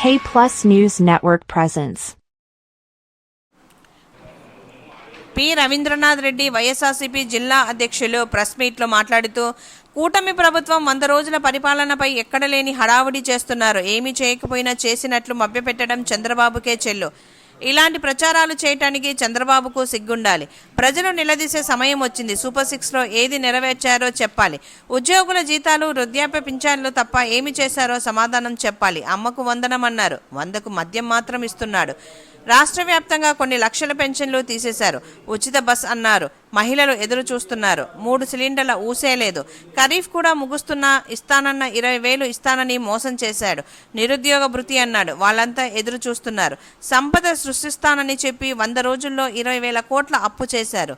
K Plus News Network presents. P Ravindranath Reddy YSRCP జిల్లా అధ్యక్షులు press మీట్లో మాట్లాడుతూ కూటమి ప్రభుత్వం వంద రోజుల పరిపాలనపై ఎక్కడ లేని హడావుడి చేస్తున్నారు ఏమీ చేయకపోయినా చేసినట్లు మభ్యపెట్టడం చంద్రబాబుకే చెల్లు ఇలాంటి ప్రచారాలు చేయటానికి చంద్రబాబుకు సిగ్గుండాలి. ప్రజలు నిలదీసే సమయం వచ్చింది. సూపర్ సిక్స్లో ఏది నెరవేర్చారో చెప్పాలి. ఉద్యోగుల జీతాలు వృద్ధాప్య పింఛన్లు తప్ప ఏమి చేశారో సమాధానం చెప్పాలి. అమ్మకు వందనం అన్నారు. వందకు మద్యం మాత్రం ఇస్తున్నాడు. రాష్ట్ర వ్యాప్తంగా కొన్ని లక్షల పెన్షన్లు తీసేశారు. ఉచిత బస్ అన్నారు. మహిళలు ఎదురు చూస్తున్నారు. మూడు సిలిండర్ల ఊసేలేదు ఖరీఫ్ కూడా ముగుస్తున్నా ఇస్తానన్న ఇరవై వేలు ఇస్తానని మోసం చేశాడు. నిరుద్యోగ భృతి అన్నాడు. వాళ్ళంతా ఎదురు చూస్తున్నారు. సంపద సృష్టిస్తానని చెప్పి వంద రోజుల్లో ఇరవై వేల కోట్ల అప్పు చేశారు.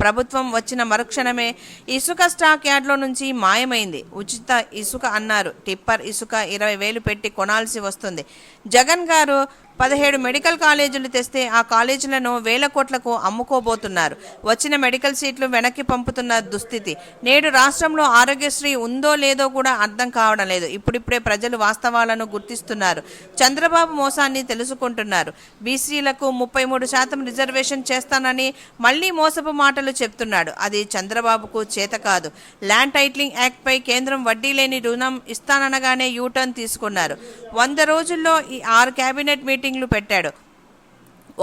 ప్రభుత్వం వచ్చిన మరుక్షణమే ఇసుక స్టాక్ యార్డ్లో నుంచి మాయమైంది. ఉచిత ఇసుక అన్నారు. టిప్పర్ ఇసుక ఇరవై వేలు పెట్టి కొనాల్సి వస్తుంది. జగన్ గారు పదిహేడు మెడికల్ కాలేజీలు తెస్తే ఆ కాలేజీలను వేల కోట్లకు అమ్ముకోబోతున్నారు. వచ్చిన మెడికల్ సీట్లు వెనక్కి పంపుతున్న దుస్థితి. నేడు రాష్ట్రంలో ఆరోగ్యశ్రీ ఉందో లేదో కూడా అర్థం కావడం లేదు. ఇప్పుడిప్పుడే ప్రజలు వాస్తవాలను గుర్తిస్తున్నారు. చంద్రబాబు మోసాన్ని తెలుసుకుంటున్నారు. బీసీలకు ముప్పై మూడు శాతం రిజర్వేషన్ చేస్తానని మళ్ళీ మోసపు మాటలు చెప్తున్నాడు. అది చంద్రబాబుకు చేత కాదు. ల్యాండ్ టైట్లింగ్ యాక్ట్పై కేంద్రం వడ్డీ లేని రుణం ఇస్తాననగానే యూటర్న్ తీసుకున్నారు. వంద రోజుల్లో ఈ ఆరు కేబినెట్ మీటింగ్లు పెట్టాడు.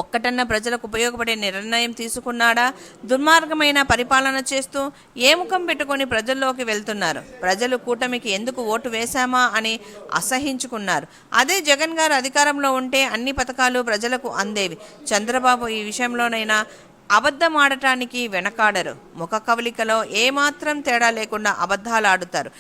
ఒక్కటన్నా ప్రజలకు ఉపయోగపడే నిర్ణయం తీసుకున్నాడా? దుర్మార్గమైన పరిపాలన చేస్తూ ఏ ముఖం పెట్టుకొని ప్రజల్లోకి వెళ్తున్నారు? ప్రజలు కూటమికి ఎందుకు ఓటు వేశామా అని అసహించుకున్నారు. అదే జగన్ గారు అధికారంలో ఉంటే అన్ని పథకాలు ప్రజలకు అందేవి. చంద్రబాబు ఈ విషయంలోనైనా అబద్ధం ఆడటానికి వెనకాడరు. ముఖ కవలికలో ఏమాత్రం తేడా లేకుండా అబద్ధాలు ఆడుతారు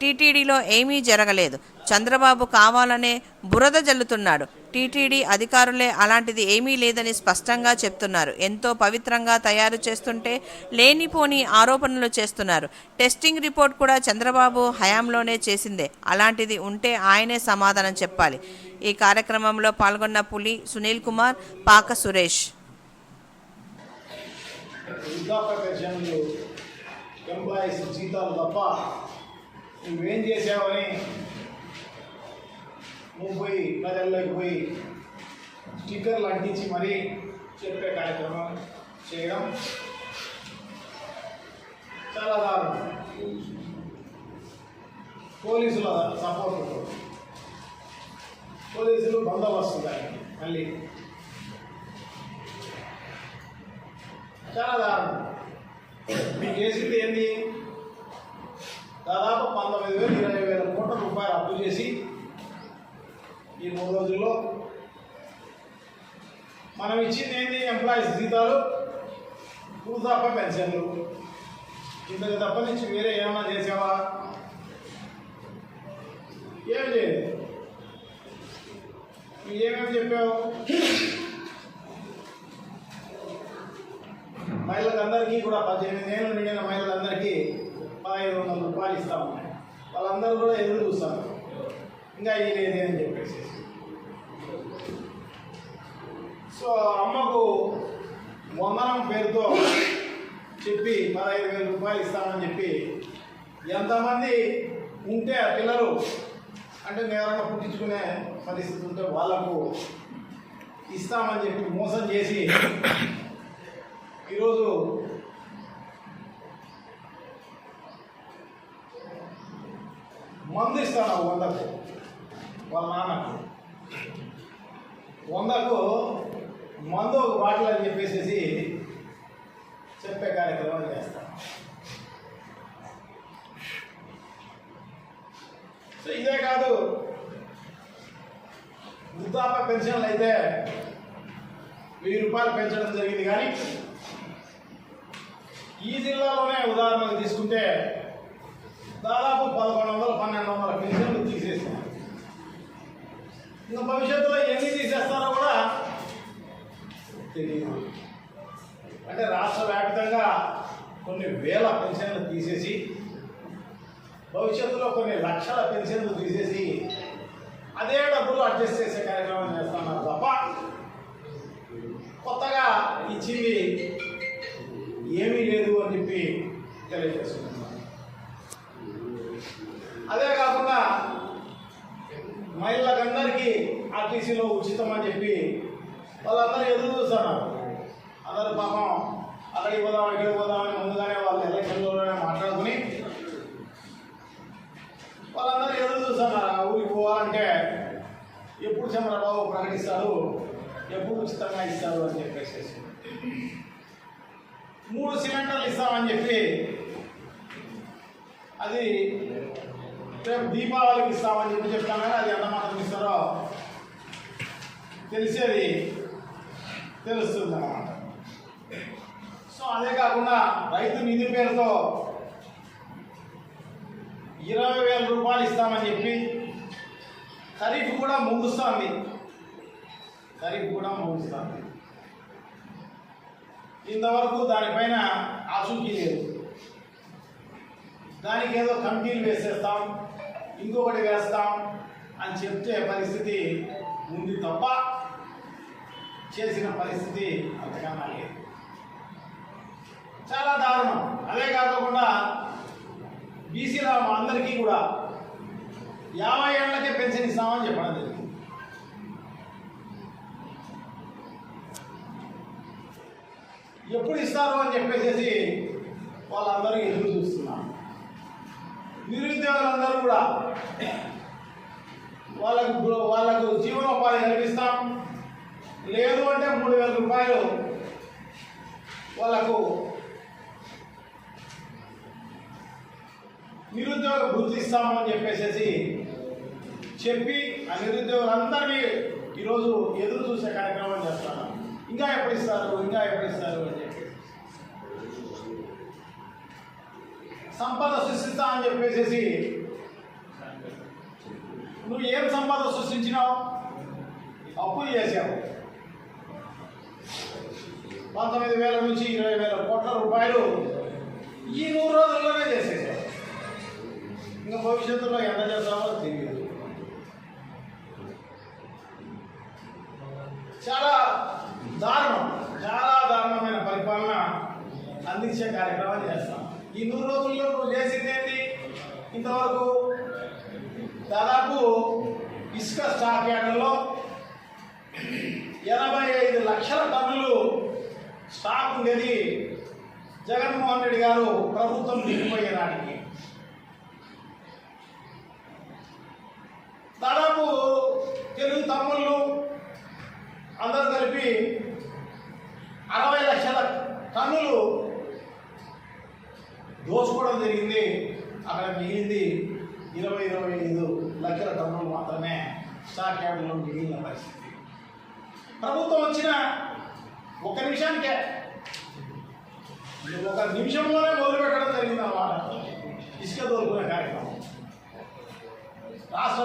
టీటీడీలో ఏమీ జరగలేదు. చంద్రబాబు కావాలనే బురద జల్లుతున్నాడు. టీటీడీ అధికారులే అలాంటిది ఏమీ లేదని స్పష్టంగా చెప్తున్నారు. ఎంతో పవిత్రంగా తయారు చేస్తుంటే లేనిపోని ఆరోపణలు చేస్తున్నారు. టెస్టింగ్ రిపోర్ట్ కూడా చంద్రబాబు హయాంలోనే చేసిందే. అలాంటిది ఉంటే ఆయనే సమాధానం చెప్పాలి. ఈ కార్యక్రమంలో పాల్గొన్న పులి సునీల్ కుమార్ పాక సురేష్. ఎంప్లాయీస్ జీతాలు తప్ప నువ్వేం చేసావని నువ్వు పోయి ప్రజల్లోకి పోయి స్టిక్కర్లు అంటించి మరీ చెప్పే కార్యక్రమం చేయడం చాలా దారుణం. పోలీసుల సపోర్ట్. పోలీసులు బందోబస్తు దానికి మళ్ళీ. చాలా దారుణం. మీకు చేసింది ఏంది దాదాపు పంతొమ్మిది వేలు ఇరవై వేల కోట్ల రూపాయలు అప్పు చేసి ఈ మూడు రోజుల్లో మనం ఇచ్చింది ఏంది ఎంప్లాయీస్ జీతాలు తప్ప పెన్షన్లు. ఇంతకు తప్ప నుంచి వేరే ఏమైనా చేసావా? ఏం లేదు. నువ్వు ఏమేమి చెప్పావు? మహిళలందరికీ కూడా పద్దెనిమిది ఏళ్ళు నిండిన మహిళలందరికీ పదహైదు వందల రూపాయలు ఇస్తాము. వాళ్ళందరూ కూడా ఎదురు చూస్తారు. ఇంకా ఇయ్యలేదే అని చెప్పేసి. సో అమ్మకు వందనం పేరుతో చెప్పి పదహైదు వేల రూపాయలు ఇస్తామని చెప్పి ఎంతమంది ఉంటే ఆ పిల్లలు అంటే నేరంగా పుట్టించుకునే పరిస్థితి ఉంటే వాళ్ళకు ఇస్తామని చెప్పి మోసం చేసి ఈరోజు మందు ఇస్తాను వందకు. వాళ్ళ నాన్నకు వందకు మందు ఒక బాటిల్ అని చెప్పేసేసి చెప్పే కార్యక్రమం చేస్తాం. సో ఇదే కాదు వృద్ధాప పెన్షన్లు అయితే వెయ్యి రూపాయలు పెంచడం జరిగింది కానీ ఈ జిల్లాలోనే ఉదాహరణకు తీసుకుంటే దాదాపు పదకొండు వందల పన్నెండు వందల పెన్షన్లు తీసేసారు ఇంకా భవిష్యత్తులో ఎన్ని తీసేస్తారో కూడా తెలియదు అంటే రాష్ట్ర వ్యాప్తంగా కొన్ని వేల పెన్షన్లు తీసేసి భవిష్యత్తులో కొన్ని లక్షల పెన్షన్లు తీసేసి అదే డబ్బులు అడ్జస్ట్ చేసే కార్యక్రమం చేస్తున్నారు తప్ప కొత్తగా ఇచ్చింది ఏమీ లేదు అని చెప్పి తెలియజేస్తున్నాను అదే కాకుండా మహిళ ఆర్టీసీలో ఉచితం అని చెప్పి వాళ్ళందరూ ఎదురు చూస్తున్నారు. అందరూ పాపం అక్కడికి పోదాం ఇక్కడికి పోదామని ముందుగానే వాళ్ళు ఎలక్షన్లోనే మాట్లాడుకుని వాళ్ళందరూ ఎదురు చూస్తున్నారు. ఆ ఊరికి పోవాలంటే ఎప్పుడు చంద్రబాబు ప్రకటిస్తారు ఎప్పుడు ఉచితంగా ఇస్తారు అని చెప్పేసి. మూడు సిలిండర్లు ఇస్తామని చెప్పి అది రేపు దీపావళికి ఇస్తామని చెప్పి చెప్తాం కానీ అది ఎంత మాత్రం ఇస్తారో తెలిసేది తెలుస్తుంది అన్నమాట సో అదే కాకుండా రైతు నిధి పేరుతో ఇరవై వేల రూపాయలు ఇస్తామని చెప్పి ఖరీఫ్ కూడా ముగుస్తుంది. ఖరీఫ్ కూడా ముగుస్తుంది. ఇంతవరకు దానిపైన ఆసూకి లేదు. దానికి ఏదో కమిటీలు వేసేస్తాం ఇంకొకటి వేస్తాం అని చెప్తే పరిస్థితి ఉంది తప్ప చేసిన పరిస్థితి అంతకన్నా లేదు. చాలా దారుణం. అదే కాకుండా బీసీల అందరికీ కూడా యాభై ఏళ్ళకే పెన్షన్ ఇస్తామని చెప్పడం జరిగింది. ఎప్పుడు ఇస్తారు అని చెప్పేసి వాళ్ళందరూ ఎదురు చూస్తున్నారు. నిరుద్యోగులందరూ కూడా వాళ్ళకు వాళ్ళకు కల్పిస్తాం లేదు అంటే మూడు వేల రూపాయలు వాళ్ళకు నిరుద్యోగ వృత్తి ఇస్తామని చెప్పేసి చెప్పి ఆ నిరుద్యోగులందరినీ ఈరోజు ఎదురు చూసే కార్యక్రమం చేస్తాను. ఇంకా ఎప్పుడు ఇస్తారు? ఇంకా ఎప్పుడు ఇస్తారు అని చెప్పి. సంపద సృష్టిస్తా అని చెప్పేసి నువ్వు ఏం సంపద సృష్టించినావు? అప్పులు చేసావు పంతొమ్మిది వేల నుంచి ఇరవై వేల కోట్ల రూపాయలు ఈ నూరు రోజుల్లోనే చేసేసావు ఇంకా భవిష్యత్తులో ఎంత చేస్తామో తెలియదు. చాలా దారుణం చాలా దారుణమైన పరిపాలన అందించే కార్యక్రమాలు చేస్తాం. ఈ నూరు రోజుల్లో నువ్వు చేసింది ఏంటి? ఇంతవరకు దాదాపు ఇసుక స్టాక్ యార్డులో ఎనభై ఐదు లక్షల టన్నులు స్టాక్ ఉండేది జగన్మోహన్ రెడ్డి గారు ప్రభుత్వం నిలిపోయేదానికి దాదాపు తెలుగు తమ్ముళ్ళు అందరూ కలిపి అరవై లక్షల టన్నులు దోచుకోవడం జరిగింది. అక్కడ మిగిలింది ఇరవై ఇరవై ఐదు లక్షల టన్నులు మాత్రమే స్టాక్ యార్డులో మిగిలిన పరిస్థితి. ప్రభుత్వం వచ్చిన ఒక నిమిషానికే. ఒక నిమిషంలోనే మొదలు పెట్టడం జరిగింది అన్నమాట. ఇసుక దొరుకునే కార్యక్రమం. రాష్ట్ర